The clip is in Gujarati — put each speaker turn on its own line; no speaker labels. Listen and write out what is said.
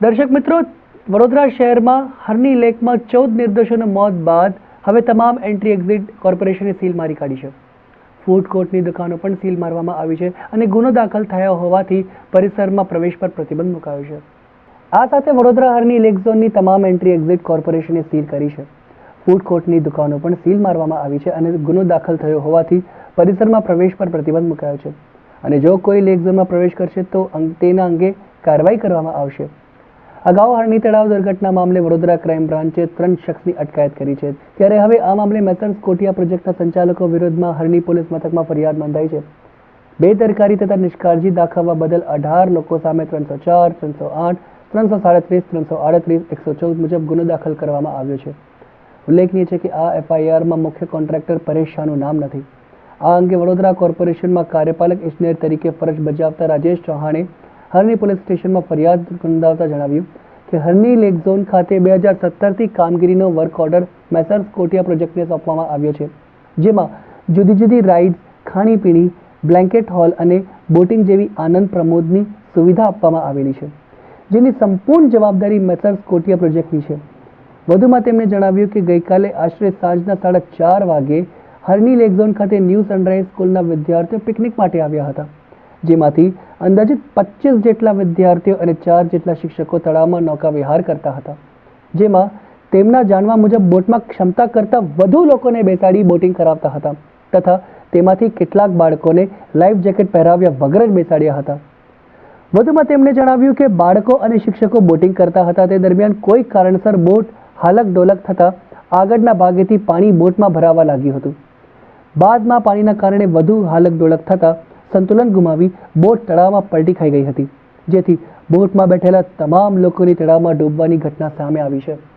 દર્શક મિત્રો, વડોદરા શહેરમાં હરની લેકમાં ચૌદ નિર્દોષોના મોત બાદ હવે તમામ એન્ટ્રી એક્ઝિટ કોર્પોરેશને સીલ મારી કાઢી છે. ફૂડ કોર્ટની દુકાનો પણ સીલ મારવામાં આવી છે અને ગુનો દાખલ થયો હોવાથી પરિસરમાં પ્રવેશ પર પ્રતિબંધ મુકાયો છે. આ સાથે વડોદરા હરની લેક ઝોનની તમામ એન્ટ્રી એક્ઝિટ કોર્પોરેશને સીલ કરી છે. ફૂડ કોર્ટની દુકાનો પણ સીલ મારવામાં આવી છે અને ગુનો દાખલ થયો હોવાથી પરિસરમાં પ્રવેશ પર પ્રતિબંધ મુકાયો છે. અને જો કોઈ લેક ઝોનમાં પ્રવેશ કરશે તો તેના અંગે કાર્યવાહી કરવામાં આવશે. અગાઉ હરણી તળાવ દુર્ઘટના મામલે વડોદરા ક્રાઇમ બ્રાન્ચે ત્રણ શખ્સની અટકાયત કરી છે. ત્યારે હવે આ મામલે મેસર્સ કોટિયા પ્રોજેક્ટના સંચાલકો વિરુદ્ધમાં હરણી પોલીસ મથકમાં ફરિયાદ નોંધાઈ છે. બેદરકારી તથા નિષ્કાળજી દાખવવા બદલ અઢાર લોકો સામે ત્રણસો ચાર, ત્રણસો આઠ, ત્રણસો સાડત્રીસ, ત્રણસો આડત્રીસ, એકસો ચૌદ મુજબ ગુનો દાખલ કરવામાં આવ્યો છે. ઉલ્લેખનીય છે કે આ એફઆઈઆરમાં મુખ્ય કોન્ટ્રાક્ટર પરેશ શાહનું નામ નથી. આ અંગે વડોદરા કોર્પોરેશનમાં કાર્યપાલક ઇજનેર તરીકે ફરજ બજાવતા રાજેશ ચૌહાણે હરની પોલીસ સ્ટેશનમાં ફરિયાદ નોંધાવતા જણાવ્યું કે હરની લેક ઝોન ખાતે બે હજાર સત્તરથી કામગીરીનો વર્ક ઓર્ડર મેસર્સ કોટિયા પ્રોજેક્ટને સોંપવામાં આવ્યો છે, જેમાં જુદી જુદી રાઇડ્સ, ખાણીપીણી, બ્લેન્કેટ હોલ અને બોટિંગ જેવી આનંદ પ્રમોદની સુવિધા આપવામાં આવેલી છે, જેની સંપૂર્ણ જવાબદારી મેસર્સ કોટિયા પ્રોજેક્ટની છે. વધુમાં તેમણે જણાવ્યું કે ગઈકાલે આશરે સાંજના સાડા ચાર વાગે હરની લેક ઝોન ખાતે ન્યૂ સનરાઇઝ સ્કૂલના વિદ્યાર્થીઓ પિકનિક માટે આવ્યા હતા. જેમાંથી અંદાજિત પચીસ જેટલા વિદ્યાર્થીઓ અને ચાર જેટલા શિક્ષકો તળાવમાં નૌકા વિહાર કરતા હતા. જેમાં તેમના જાણવા મુજબ બોટમાં ક્ષમતા કરતાં વધુ લોકોને બેસાડી બોટિંગ કરાવતા હતા તથા તેમાંથી કેટલાક બાળકોને લાઈફ જેકેટ પહેરાવ્યા વગર જ બેસાડ્યા હતા. વધુમાં તેમણે જણાવ્યું કે બાળકો અને શિક્ષકો બોટિંગ કરતા હતા તે દરમિયાન કોઈ કારણસર બોટ હાલક ડોલક થતાં આગળના ભાગેથી પાણી બોટમાં ભરાવા લાગ્યું હતું. બાદમાં પાણીના કારણે વધુ હાલક ડોલક થતાં સંતુલન ગુમાવી બોટ તળાવમાં પલટી ખાઈ ગઈ હતી. જેથી બોટમાં બેઠેલા તમામ લોકોની તળાવમાં ડૂબવાની ઘટના સામે આવી છે.